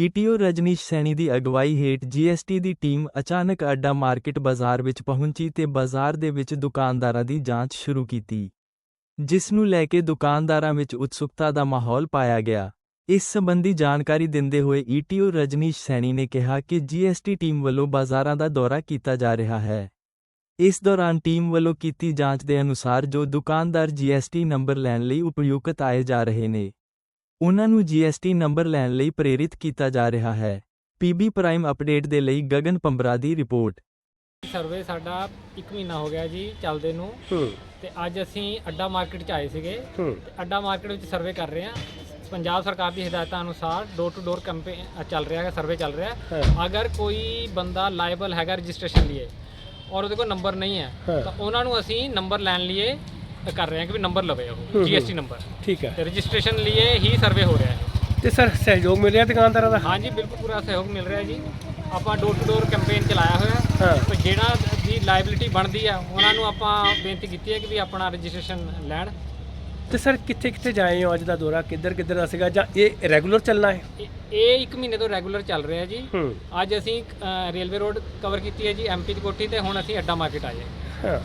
ETO Rajneesh Saini ਦੀ ਅਗਵਾਈ ਹੇਠ GST ਦੀ team ਅਚਾਨਕ ਅੱਡਾ ਮਾਰਕੀਟ ਬਾਜ਼ਾਰ ਵਿੱਚ ਪਹੁੰਚੀ ਤੇ ਬਾਜ਼ਾਰ ਦੇ ਵਿੱਚ ਦੁਕਾਨਦਾਰਾਂ ਦੀ ਜਾਂਚ ਸ਼ੁਰੂ ਕੀਤੀ, ਜਿਸ ਨੂੰ ਲੈ ਕੇ ਦੁਕਾਨਦਾਰਾਂ ਵਿੱਚ ਉਤਸੁਕਤਾ ਦਾ ਮਾਹੌਲ ਪਾਇਆ ਗਿਆ। ਇਸ ਸੰਬੰਧੀ ਜਾਣਕਾਰੀ ਦਿੰਦੇ ਹੋਏ ਈਟੀਓ ਰਜਨੀਸ਼ ਸੈਣੀ ਨੇ ਕਿਹਾ ਕਿ ਜੀਐਸਟੀ ਟੀਮ ਵੱਲੋਂ ਬਾਜ਼ਾਰਾਂ ਦਾ ਦੌਰਾ ਕੀਤਾ ਜਾ ਰਿਹਾ ਹੈ। ਇਸ ਦੌਰਾਨ ਟੀਮ ਵੱਲੋਂ ਕੀਤੀ ਜਾਂਚ ਦੇ ਅਨੁਸਾਰ ਜੋ ਦੁਕਾਨਦਾਰ ਜੀਐਸਟੀ ਨੰਬਰ ਲੈਣ ਲਈ ਉਪਯੁਕਤ ਆਏ ਜਾ ਰਹੇ ਨੇ ਉਹਨਾਂ ਨੂੰ ਜੀਐਸਟੀ ਨੰਬਰ ਲੈਣ ਲਈ ਪ੍ਰੇਰਿਤ ਕੀਤਾ ਜਾ ਰਿਹਾ ਹੈ। ਪੀਬੀ ਪ੍ਰਾਈਮ ਅਪਡੇਟ ਦੇ ਲਈ ਗਗਨ ਪੰਬਰਾ ਦੀ ਰਿਪੋਰਟ। ਸਰਵੇ ਸਾਡਾ 1 ਮਹੀਨਾ ਹੋ ਗਿਆ ਜੀ ਚੱਲਦੇ ਨੂੰ। ਹੂੰ। ਤੇ ਅੱਜ ਅਸੀਂ ਅੱਡਾ ਮਾਰਕੀਟ 'ਚ ਆਏ ਸੀਗੇ। ਹੂੰ। ਤੇ ਅੱਡਾ ਮਾਰਕੀਟ ਵਿੱਚ ਸਰਵੇ ਕਰ ਰਹੇ ਹਾਂ। ਪੰਜਾਬ ਸਰਕਾਰ ਦੀ ਹਦਾਇਤਾਂ ਅਨੁਸਾਰ ਡੋਰ ਟੂ ਡੋਰ ਕੈਂਪੇਨ ਚੱਲ ਰਿਹਾ ਹੈ ਸਰਵੇ ਚੱਲ ਰਿਹਾ। ਹੈ। ਅਗਰ ਕੋਈ ਬੰਦਾ ਲਾਇਬਲ ਹੈਗਾ ਰਜਿਸਟ੍ਰੇਸ਼ਨ ਲਈ ਔਰ ਉਹਦੇ ਕੋਲ ਨੰਬਰ ਨਹੀਂ ਹੈ ਹਾਂ। ਤਾਂ ਉਹਨਾਂ ਨੂੰ ਅਸੀਂ ਨੰਬਰ ਲੈਣ ਲਈ ਕਰ ਰਹੇ ਹਾਂ ਕਿ ਵੀ ਨੰਬਰ ਲਵੇ ਉਹ। ਜੀਐਸਟੀ ਨੰਬਰ ਠੀਕ ਹੈ। ਤੇ ਰਜਿਸਟ੍ਰੇਸ਼ਨ ਲਈ ਹੀ ਸਰਵੇ ਹੋ ਰਿਹਾ ਹੈ। ਤੇ ਸਰ ਸਹਿਯੋਗ ਮਿਲ ਰਿਹਾ ਦੁਕਾਨਦਾਰਾਂ ਦਾ? ਹਾਂਜੀ ਬਿਲਕੁਲ ਪੂਰਾ ਸਹਿਯੋਗ ਮਿਲ ਰਿਹਾ ਜੀ। ਆਪਾਂ ਡੋਰ ਟੂ ਡੋਰ ਕੈਂਪੇਨ ਚਲਾਇਆ ਹੋਇਆ। ਤੇ ਜਿਹੜਾ ਦੀ ਲਾਇਬਿਲਿਟੀ ਬਣਦੀ ਆ ਉਹਨਾਂ ਨੂੰ ਆਪਾਂ ਬੇਨਤੀ ਕੀਤੀ ਹੈ ਕਿ ਵੀ ਆਪਣਾ ਰਜਿਸਟ੍ਰੇਸ਼ਨ ਲੈਣ। ਤੇ ਸਰ ਕਿੱਥੇ ਕਿੱਥੇ ਜਾਏ ਹੋ ਅੱਜ ਦਾ ਦੌਰਾ? ਕਿੱਧਰ ਕਿੱਧਰ ਦਾ ਸੀਗਾ? ਜਾਂ ਇਹ ਰੈਗੂਲਰ ਚੱਲਣਾ ਹੈ? ਇਹ- ਇਹ ਇੱਕ ਮਹੀਨੇ ਤੋਂ ਰੈਗੂਲਰ ਚੱਲ ਰਿਹਾ ਜੀ। ਅੱਜ ਅਸੀਂ ਰੇਲਵੇ ਰੋਡ ਕਵਰ ਕੀਤੀ ਹੈ ਜੀ ਐਮਪੀ ਦੀ ਕੋਠੀ ਤੇ ਹੁਣ ਅਸੀਂ ਅੱਡਾ ਮਾਰਕੀਟ ਆਏ ਹਾਂ।